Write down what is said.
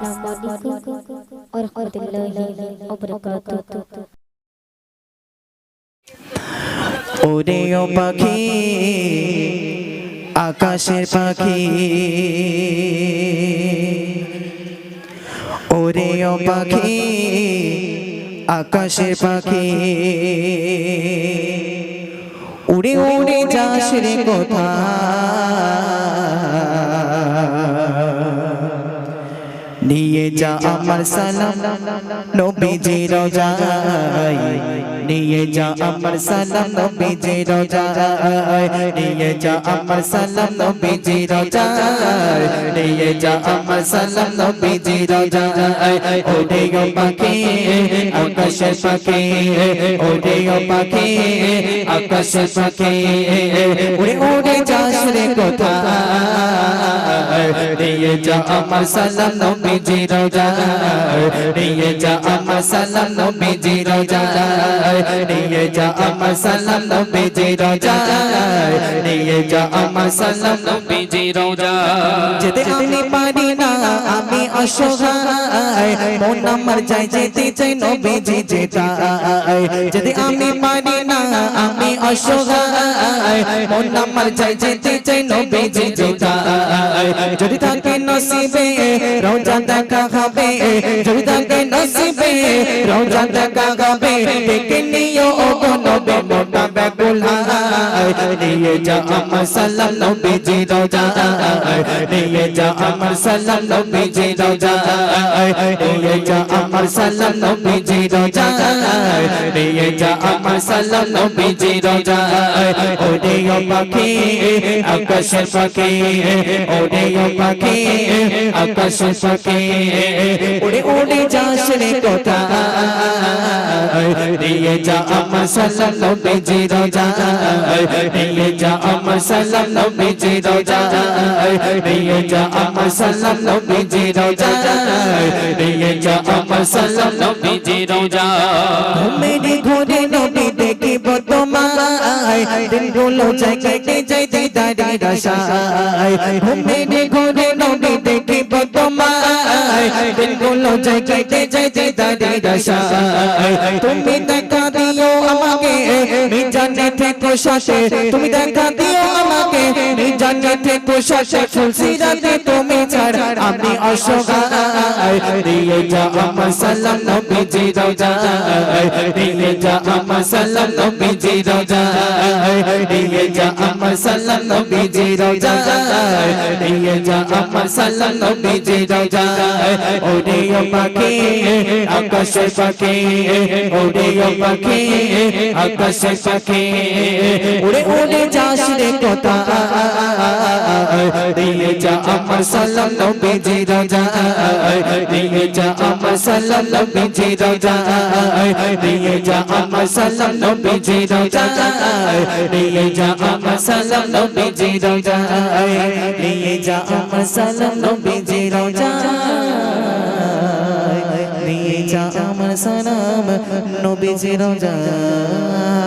ও পাখি আকাশের পাখি। ওরে পাখি আকাশের পাখি। উড়ে উড়ে যাস রে কোথা নিয়ে যা আমার সালাম। নবীজি রোজায় নিয়ে যা আমার সালাম নবীজি রোজায় নিয়ে যা আমার সালাম নবীজি রোজায় নিয়ে যা আমার সালাম নবীজি রোজায় ওরে গো পাখি আকাশের পাখি। ওরে গো পাখি আকাশের পাখি। উড়ে উড়ে যাস রে কোথায়? নিয়ে যা আমার সালাম নবীজি রোজায় নিয়ে যা আমার সালাম নবীজি রোজায় নিয়ে যা আমার সালাম নবীজি রোজায় নিয়ে যা আমার সালাম নবীজি রোজায় যেতে আমি পারি না আমি অসহায় মন আমার যাই যেতে চাই নবীজি যেতায় যদি আমি পারি না আমি অসহায় মন আমার যাই যেতে চাই নবীজি যেতায় যদি থাকে নসিবে রোজা দেখা হবে যদি থাকে নসিবে রোজা দেখা হবে ডেকে নিও ও গো নবে মোটা নিয়ে যা আমার সালাম নবীজি রোজা নিয়ে যা আমার সালাম নবীজি রোজা নিয়ে যা আমার সালাম নবীজি রোজা নিয়ে যা আমার সালাম নবীজি রোজা ওরে ও পাখি, আকাশের পাখি ওরে ও পাখি, আকাশের পাখি। উড়ে উড়ে যাস রে কোথা নিয়ে যা আমার সালাম নবীজি রোজা নিয়ে যা আমার সালাম নবীজি রোজা নিয়ে যা আমার সালাম নবীজি রোজা নিয়ে যা আমার সালাম নবীজি রোজা মেরে ঘরে নবী দেখিব তোমায়। দিনগুলো কেটে যায় দিদারি রসায় মেরে ঘরে নবী দেখিব তোমায়। দিনগুলো কেটে যায় দিদারি রসায় আমাকে মিজানে থেকে শাসে তুমি দেখা দিও আমাকে। মিজানে থেকে শাসে ফুলসিরাতে তুমি ছাড়া অসহায় দিয়ে যা আমার সালাম নবীজি রোজায় দিয়ে যা আমার সালাম নবীজি রোজায় দিয়ে যা আমার সালাম নবীজি রোজায় দিয়ে যা আমার সালাম নবীজি রোজায় ওরে পাখি আকাশের পাখি ওরে পাখি আকাশের পাখি উড়ে উড়ে যাস রে কোথা দিয়ে সালাম নবীজি রোজায় দিয়ে যা আমার সালাম নবীজি রোজায় দিয়ে যা আমার সালাম নবীজি রোজায় দিয়ে যা আমার সালাম নবীজি রোজায় দিয়ে যা আমার সালাম নবীজি রোজায় দিয়ে যা আমার সালাম নবীজি রোজায়